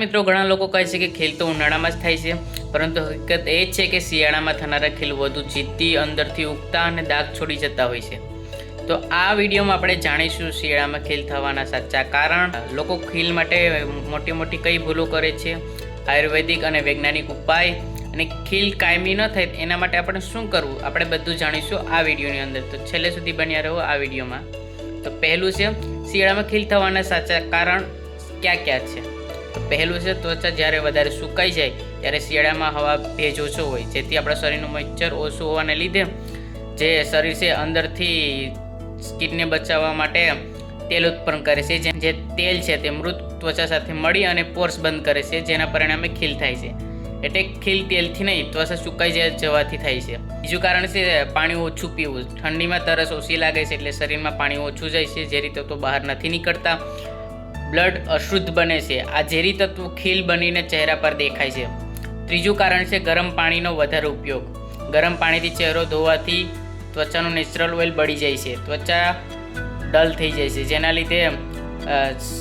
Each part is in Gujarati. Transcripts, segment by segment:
મિત્રો, ઘણા લોકો કહે છે કે ખેલ તો ઉનાળામાં જ થાય છે. પરંતુ હકીકત એ છે કે શિયાળામાં થનારા ખીલ વધુ જીતી અંદરથી ઉગતા અને દાગ છોડી જતા હોય છે. તો આ વિડીયોમાં આપણે જાણીશું શિયાળામાં ખીલ થવાના સાચા કારણ. લોકો ખીલ માટે મોટી મોટી કઈ ભૂલો કરે છે? આયુર્વેદિક અને વૈજ્ઞાનિક ઉપાય અને ખીલ કાયમી ન થાય એના માટે આપણે શું કરવું? આપણે બધું જાણીશું આ વિડીયોની અંદર. તો છેલ્લે સુધી બન્યા રહો આ વિડીયોમાં. તો પહેલું છે, શિયાળામાં ખીલ થવાના સાચા કારણ ક્યાં ક્યાં છે? તો પહેલું છે ત્વચા જ્યારે વધારે સુકાઈ જાય, ત્યારે શિયાળામાં હવા ભેજ ઓછો હોય, જેથી આપણા શરીરનું મોઇશ્ચર ઓછું હોવાને લીધે જે શરીર છે અંદરથી સ્કીનને બચાવવા માટે તેલ ઉત્પન્ન કરે છે. જે- જે તેલ છે તે મૃત ત્વચા સાથે મળી અને પોર્સ બંધ કરે છે, જેના પરિણામે ખીલ થાય છે. એટલે ખીલ તેલથી નહીં, ત્વચા સુકાઈ જાય જવાથી થાય છે. બીજું કારણ છે પાણી ઓછું પીવું. ઠંડીમાં તરસ ઓછી લાગે છે એટલે શરીરમાં પાણી ઓછું જાય છે, જે રીતે તો બહાર નથી નીકળતા. બ્લડ અશુદ્ધ બને છે. આ ઝેરી તત્વો ખીલ બનીને ચહેરા પર દેખાય છે. ત્રીજું કારણ છે ગરમ પાણીનો વધારે ઉપયોગ. ગરમ પાણીથી ચહેરો ધોવાથી ત્વચાનું નેચરલ ઓઇલ બળી જાય છે. ત્વચા ડલ થઈ જાય છે, જેના લીધે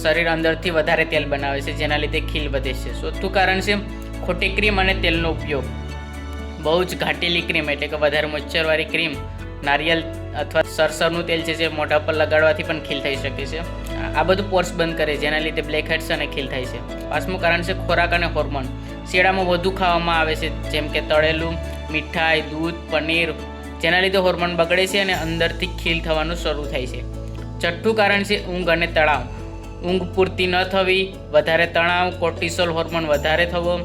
શરીર અંદરથી વધારે તેલ બનાવે છે, જેના લીધે ખીલ વધે છે. ચોથું કારણ છે ખોટી ક્રીમ અને તેલનો ઉપયોગ. બહુ જ ઘાટેલી ક્રીમ એટલે કે વધારે મોઇશ્ચરવાળી ક્રીમ, નારિયેલ અથવા સરસરનું તેલ છે જે મોઢા પર લગાડવાથી પણ ખીલ થઈ શકે છે. આ બધું પોર્સ બંધ કરે, જેના લીધે બ્લેક હેડ્સ અને ખીલ થાય છે. પાંચમું કારણ છે ખોરાક અને હોર્મોન શિયાળામાં વધુ ખાવામાં આવે છે, જેમ કે તળેલું, મીઠાઈ, દૂધ, પનીર, જેના લીધે હોર્મોન બગડે છે અને અંદરથી ખીલ થવાનું શરૂ થાય છે. છઠ્ઠું કારણ છે ઊંઘ અને તણાવ. ઊંઘ પૂરતી ન થવી, વધારે તણાવ કોર્ટિસોલ હોર્મોન વધારે થવો,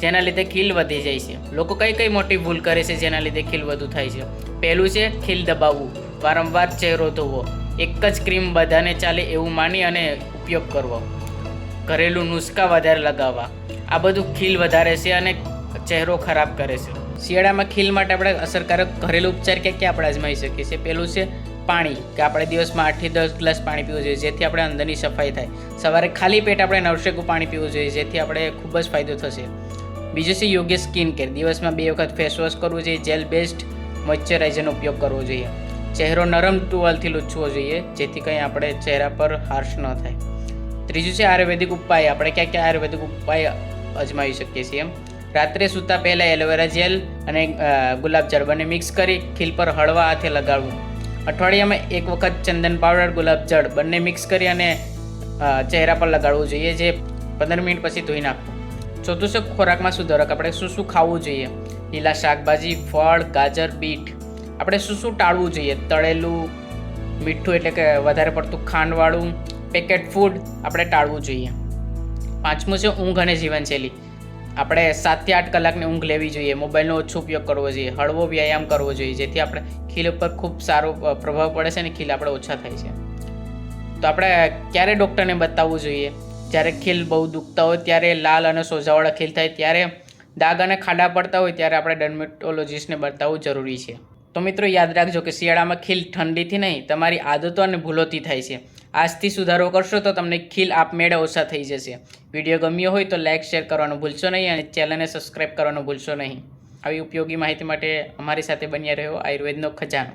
જેના લીધે ખીલ વધી જાય છે. લોકો કઈ કઈ મોટી ભૂલ કરે છે જેના લીધે ખીલ વધુ થાય છે? પહેલું છે ખીલ દબાવવું. વારંવાર ચહેરો ધોવો. એક જ ક્રીમ બધાને ચાલે એવું માની અને ઉપયોગ કરવો. ઘરેલું નુસ્ખા વધારે લગાવવા. આ બધું ખીલ વધારે છે અને ચહેરો ખરાબ કરે છે. શિયાળામાં ખીલ માટે આપણે અસરકારક ઘરેલું ઉપચાર ક્યાં ક્યાં આપણે અજમાવી શકીએ છીએ? પહેલું છે પાણી, કે આપણે દિવસમાં આઠથી દસ ગ્લાસ પાણી પીવું જોઈએ, જેથી આપણે અંદરની સફાઈ થાય. સવારે ખાલી પેટ આપણે નવશેકું પાણી પીવું જોઈએ, જેથી આપણે ખૂબ જ ફાયદો થશે. બીજું છે યોગ્ય સ્કિન કેર. દિવસમાં બે વખત ફેસ વોશ કરવું જોઈએ, જેલ બેસ્ડ મોઇશ્ચરાઇઝરનો ઉપયોગ કરવો જોઈએ. ચહેરો નરમ ટુવાલથી લૂછવો જોઈએ, જેથી કંઈ આપણે ચહેરા પર હાર્શ ન થાય. ત્રીજું છે આયુર્વેદિક ઉપાય. આપણે ક્યાં ક્યાં આયુર્વેદિક ઉપાય અજમાવી શકીએ છીએ એમ? રાત્રે સૂતા પહેલાં એલોવેરા જેલ અને ગુલાબજળ બંને મિક્સ કરી ખીલ પર હળવા હાથે લગાડવું. અઠવાડિયામાં એક વખત ચંદન પાવડર ગુલાબજળ બંને મિક્સ કરી અને ચહેરા પર લગાડવું જોઈએ, જે પંદર મિનિટ પછી ધોઈ નાખવું. ચોથું છે ખોરાકમાં સુધારક. આપણે શું શું ખાવું જોઈએ? લીલા શાકભાજી, ફળ, ગાજર, બીટ. આપણે શું શું ટાળવું જોઈએ? તળેલું, મીઠું એટલે કે વધારે પડતું ખાંડવાળું પેકેટ ફૂડ આપણે ટાળવું જોઈએ. પાંચમું છે ઊંઘ અને જીવનશૈલી. આપણે સાતથી આઠ કલાકની ઊંઘ લેવી જોઈએ. મોબાઈલનો ઓછો ઉપયોગ કરવો જોઈએ. હળવો વ્યાયામ કરવો જોઈએ. જેથી આપણે ખીલ ઉપર ખૂબ સારો પ્રભાવ પડે છે અને ખીલ આપણે ઓછા થાય છે. તો આપણે ક્યારે ડૉક્ટરને બતાવવું જોઈએ? જ્યારે ખીલ બહુ દુખતા હોય, ત્યારે લાલ અને સોજાવાળા ખીલ થાય. ત્યારે દાગ અને ખાડા પડતા હોય, ત્યારે આપણે ડર્મેટોલોજીસ્ટને બતાવવું જરૂરી છે. તો મિત્રો યાદ રાખજો કે શિયાળામાં ખીલ ઠંડીથી નહીં, તમારી આદતો અને ભૂલોથી થાય છે. આજથી સુધારો કરશો તો તમને ખીલ આપમેળે ઓછા થઈ જશે. વીડિયો ગમ્યો હોય તો લાઇક શેર કરવાનું ભૂલશો નહીં અને ચેનલને સબસ્ક્રાઈબ કરવાનું ભૂલશો નહીં. આવી ઉપયોગી માહિતી માટે અમારી સાથે બન્યા રહ્યો આયુર્વેદનો ખજાનો.